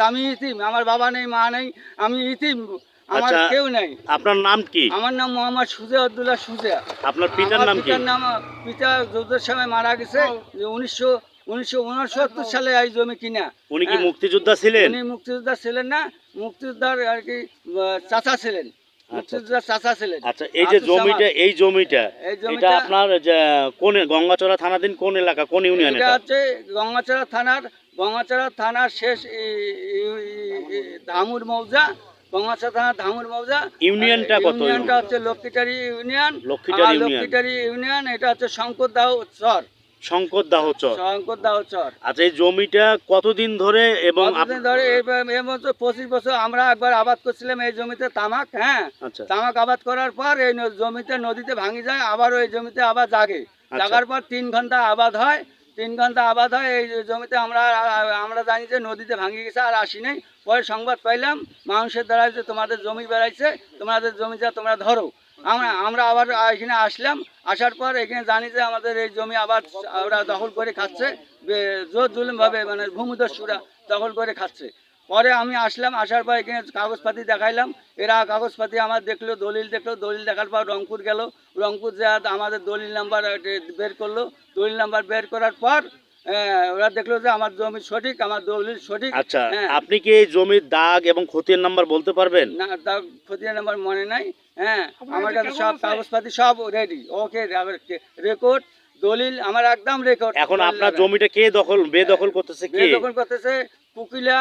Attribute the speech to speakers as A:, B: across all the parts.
A: আমি ইতিম আমার বাবা নেই মা নেই আমি ইতিম আমার
B: আচ্ছা।
A: কেউ নেই।
B: আপনার নাম কি?
A: আমার নাম মোহাম্মদ সুজা আব্দুল্লাহ সুজা।
B: আপনার পিতার
A: আমার
B: নাম কি?
A: পিতার নাম পিতা যুদ্ধের সময় মারা গেছে যে উনিশশো উনিশশো উনসত্তর সালে এই জমি কিনা।
B: উনি কি
A: হ্যাঁ।
B: মুক্তিযোদ্ধা ছিলেন?
A: উনি মুক্তিযোদ্ধা ছিলেন না মুক্তিযোদ্ধার আর কি আহ, চাচা ছিলেন। মুক্তিযোদ্ধার চাচা ছিলেন।
B: আচ্ছা এই যে জমিটা এই জমিটা
A: এই
B: এটা
A: জমিটা
B: আপনার যে কোন গঙ্গাচড়া থানাধীন কোন এলাকা কোন ইউনিয়ন
A: এটা
B: এটা?
A: হচ্ছে গঙ্গাচড়া থানার গঙ্গাচড়া থানার শেষ ধামুর মৌজা গঙ্গাচড়া থানার ধামুর মৌজা।
B: ইউনিয়নটা কত?
A: ইউনিয়নটা হচ্ছে লক্ষ্মীটারি ইউনিয়ন
B: লক্ষ্মীটারি ইউনিয়ন।
A: এটা হচ্ছে শঙ্কর দাহ চর।
B: শঙ্কর দাহচর
A: শঙ্কর দাহ চর।
B: আচ্ছা এই জমিটা কতদিন ধরে এবং
A: কতদিন ধরে এই বছর পঁচিশ বছর আমরা একবার আবাদ করছিলাম এই জমিতে তামাক হ্যাঁ?
B: আচ্ছা।
A: তামাক আবাদ করার পর এই জমিতে নদীতে ভাঙি যায় আবার ওই জমিতে আবার জাগে।
B: আচ্ছা।
A: জাগার পর তিন ঘণ্টা আবাদ হয় তিন ঘণ্টা আবাদ হয়, এই জমিতে আমরা আমরা জানি যে নদীতে ভাঙি গেছে আর আসি নেই। পরে সংবাদ পাইলাম, মানুষের দ্বারা যে তোমাদের জমি বেড়াইছে, তোমাদের জমি যা তোমরা ধরো। আমরা আমরা আবার এখানে আসলাম, আসার পর এখানে জানি যে আমাদের এই জমি আবার ওরা দখল করে খাচ্ছে জোর জুলুমভাবে মানে ভূমিদস্যুরা দখল করে খাচ্ছে। পরে আমি আসলাম আসার পর এখানে কাগজপাতি দেখাইলাম। এরা কাগজপাতি আমার দেখল দলিল দেখল দলিল দেখার পর রংপুর গেল। রংপুর যা আমাদের দলিল নাম্বার বের করল। দলিল নাম্বার বের করার পর ওরা দেখল যে আমার জমি সঠিক আমার দলিল সঠিক।
B: আচ্ছা
A: হ্যাঁ।
B: আপনি কি এই জমির দাগ এবং ক্ষতির নাম্বার বলতে পারবেন?
A: না তার খতিয়ান নাম্বার মনে নাই। হ্যাঁ আমার কাছে সব কাগজপাতি সব রেডি ওকে রেকর্ড দলিল আমার একদম রেকর্ড
B: এখন আপনার জমিটা কে দখল বেদখল করতেছে কে?
A: দখল করতেছে কুকিলা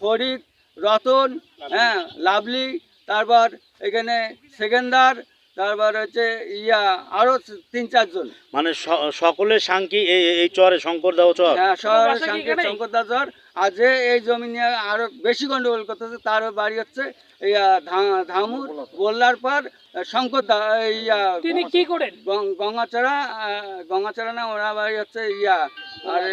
A: ফরিদ রতন হ্যাঁ লাভলি তারপর এখানে সেকেন্দার তারপর হচ্ছে ইয়া আরও তিন চারজন।
B: মানে স- সকলের সাংকি এই এই চরে শঙ্কর দাহ চর?
A: হ্যাঁ শহরের সংকেত শঙ্কর দাসর আর যে এই জমি নিয়ে আরও বেশি গন্ডগোল করতেছে তার বাড়ি হচ্ছে ইয়া ধামুর। বললার পর শঙ্কর দা ইয়া
C: তিনি কি করেন?
A: গং- গঙ্গাচড়া গঙ্গাচড়া না ওরা বাড়ি হচ্ছে ইয়া আরে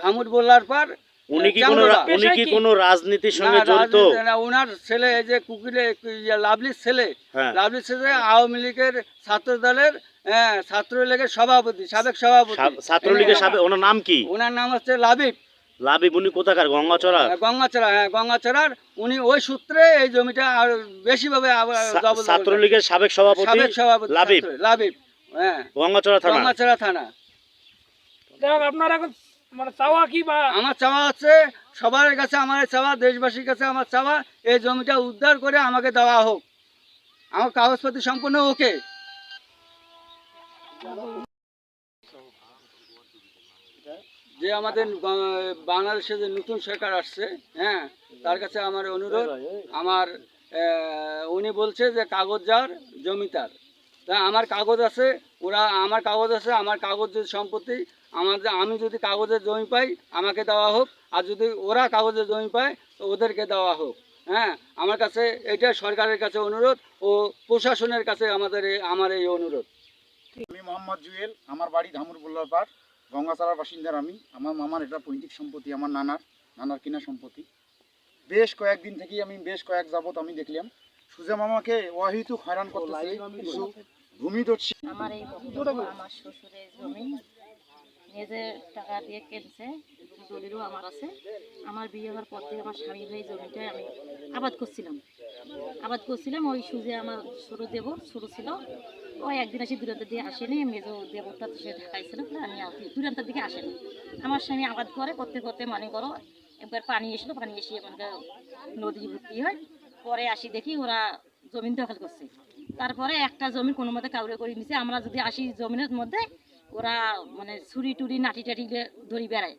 A: ধামুর বললার পর
B: উনি কি কোনো উনি কি কোনো রাজনীতির সঙ্গে জড়িত?
A: রাজনীতি না, ওনার ছেলে এই যে কুকিলে লাভলির ছেলে
B: হ্যাঁ।
A: লাভলির ছেলে আওয়ামী লীগের ছাত্র দলের হ্যাঁ, ছাত্রলীগের সভাপতি সাবেক সভাপতি।
B: ছাত্রলীগের সাথে ওনার নাম কি?
A: ওনার নাম হচ্ছে লাবিব।
B: লাবিব উনি কোথাকার? গঙ্গাচড়া
A: গঙ্গাচড়া হ্যাঁ গঙ্গাচড়ার। উনি ওই সূত্রে এই জমিটা আর বেশিভাবে
B: ছাত্রলীগের সাবেক সভাপতি
A: সাবেক সভাপতি
B: লাবিব।
A: লাবিব হ্যাঁ।
B: গঙ্গাচড়া থানা।
A: গঙ্গাচড়া থানা।
C: আপনার এখন মানে চাওয়া কি বা?
A: আমার চাওয়া হচ্ছে সবার কাছে, আমার চাওয়া, দেশবাসীর কাছে আমার চাওয়া, এই জমিটা উদ্ধার করে আমাকে দেওয়া হোক। আমার কাগজপত্র সম্পূর্ণ ওকে। যে আমাদের বাংলাদেশে যে নতুন সরকার আসছে হ্যাঁ তার কাছে আমার অনুরোধ। আমার উনি বলছে যে কাগজ যার জমি তার। তা আমার কাগজ আছে, ওরা আমার কাগজ আছে, আমার কাগজের সম্পত্তি আমার যে- আমি যদি কাগজের জমি পাই, আমাকে দেওয়া হোক, আর যদি ওরা কাগজের জমি পায়, তো ওদেরকে দেওয়া হোক হ্যাঁ? আমার কাছে এটা সরকারের কাছে অনুরোধ, ও প্রশাসনের কাছে আমাদের আমার এই অনুরোধ।
D: আমি মোহাম্মদ জুয়েল, আমার বাড়ি ধামুর বুল্লার পাড় গঙ্গাচালার বাসিন্দার আমি। আমার মামার এটা পৈতৃক সম্পত্তি, আমার নানার নানার কিনা সম্পত্তি। বেশ কয়েকদিন থেকেই আমি, বেশ কয়েক যাবত আমি দেখলাম সুজা মামাকে অহিতুক হয়রান করতেছে, কিছু ভূমিদস্যী
E: আমার এই আমার শ্বশুরের জমি নিজের টাকা দিয়ে কিনছে দলিলও আমার আছে। আমার বিয়ে হওয়ার পর থেকে আমার স্বামী ভাই জমিটায় আমি আবাদ করছিলাম। আবাদ করছিলাম, ওই সুজে আমার ছোটো দেব, ছোটো ছিল। ওই একদিন এসে দূরান্ত দিয়ে আসেনি, মেজো দেবতা সে ঢাকায় ছিল আমি আসি দূরান্তের দিকে আসেনি। আমার স্বামী আবাদ করে, করতে করতে মনে করো, একবার পানি এসলো পানি এসে মানে নদী ভর্তি হয়। পরে আসি দেখি ওরা জমিন দখল করছে। তারপরে একটা জমি কোনো মতে কাউরে করে নিছে। আমরা যদি আসি জমিনের মধ্যে, ওরা মানে ছুরি টুরি, নাটি টাটি ধরি বেড়ায়।